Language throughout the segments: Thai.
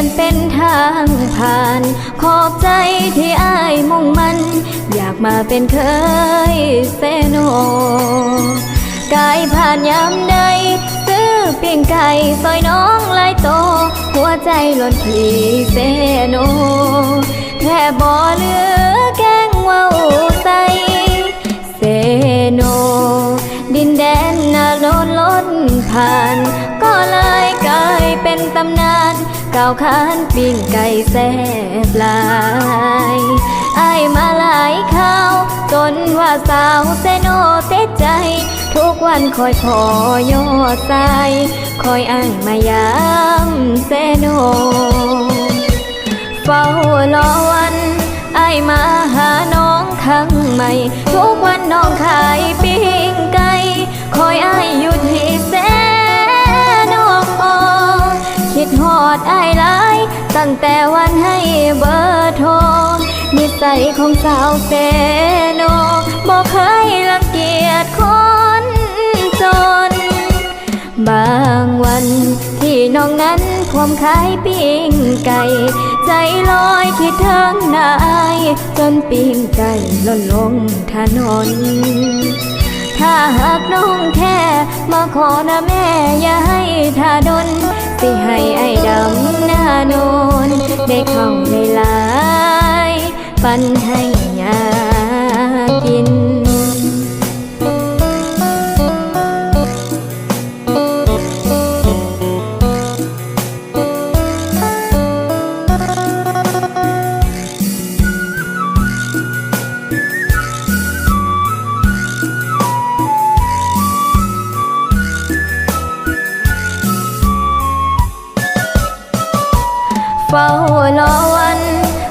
นั้นเป็นทางผ่าน ขอบใจที่อายมุ่งมัน อยากมาเป็นเคยเซโนกายผ่านยามใด ซื้อเปิ้งไก่ซอยน้องลายโต หัวใจหล่นทีเซโนแค่บ่เหลือแกงว้าใสเซโน ดินแดนน่าโลนล้นผ่าน ก็เลยกลายเป็นตำนาน ก้าวขานปิ้งไก่แซ่บลายอายมาหลายข้าวจนว่าสาวเซโนเตใจ ทุกวันคอยขอยอดใจคอยอ้ายมายามเซโนเฝ้ารอวันไอมาหาน้องครั้งใหม่ ทุกวันน้องขายปิ้ง แต่วันให้เบอร์โทรนิสัยของสาวเซโนบอกเคยรังเกียจคนจน บางวันที่น้องนั้นความขายปิ้งไก่ ใจลอยคิดถึงนาย จนปิ้งไก่ล่นลงถนนถ้าหากน้องแค่มาขอนะแม่อย่าให้ท่าดน สิให้ไอ้ดำหน้าโนนได้เข้าในลาย ปันให้ยา เฝ้ารอวัน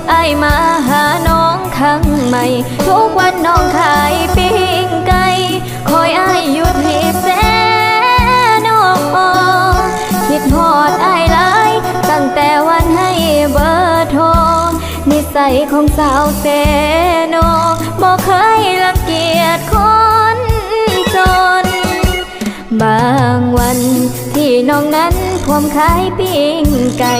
ไอมาหาน้องครั้งใหม่ ทุกวันน้องขายปิ้งไก่คอยไอายอยู่ที่แสนอคิดหอดไอหลายตั้งแต่วันให้เบอร์โทรนิสัยของสาวเซโนอ น้องนั้นความขายปิ้งไก่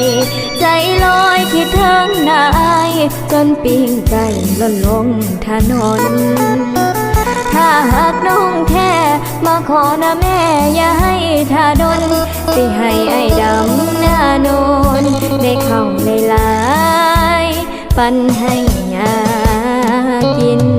ใจลอยคิดถึงนาย จนปิ้งไก่ล่นลงถนน ถ้าหากน้องแค่มาขอนะแม่อย่าให้ทาดนสิให้ไอ้ดำหน้าโนนได้เข้าในลาย ปันให้ยากิน